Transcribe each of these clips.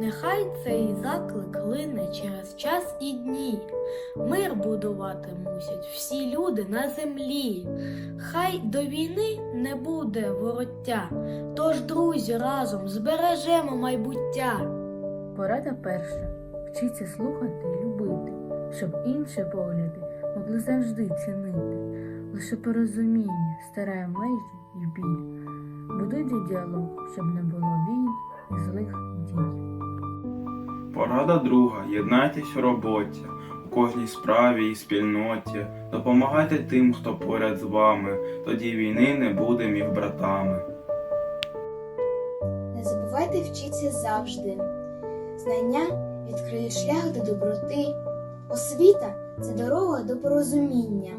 Нехай цей заклик лине через час і дні. Мир будувати мусять всі люди на землі. Хай до війни не буде вороття, тож, друзі, разом збережемо майбуття. Порада перша. Вчіться слухати і любити, щоб інші погляди могли завжди цінити. Лише порозуміння старає межі і біль. Будуйте діалог, щоб не було війн і злих дій. Порада друга. Єднайтесь у роботі, у кожній справі і спільноті. Допомагайте тим, хто поряд з вами, тоді війни не буде між братами. Не забувайте вчитися завжди. Знання відкриє шлях до доброти. Освіта це дорога до порозуміння.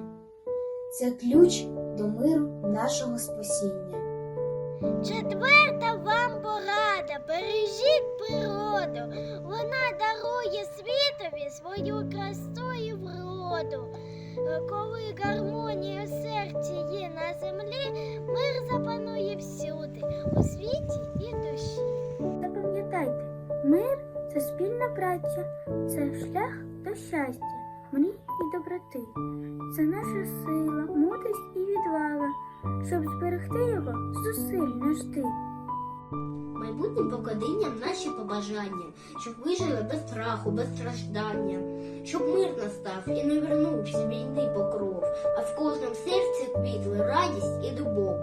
Це ключ до миру нашого спасіння. Четверта вам порада. Бережіть природу. Вона дарує світові свою красу і вроду. Коли гармонія в серці є на землі, мир запанує всюди, у світі і душі. Запам'ятайте, мир це спільна праця, це шлях до щастя, мрій і доброти. Це наша сила, мудрість і відвага, щоб зберегти його зусиль не жди. Майбутнім поколінням наші побажання, щоб вижили без страху, без страждання, щоб мир настав і не вернувся війни покров, а в кожному серці квітли радість і любов.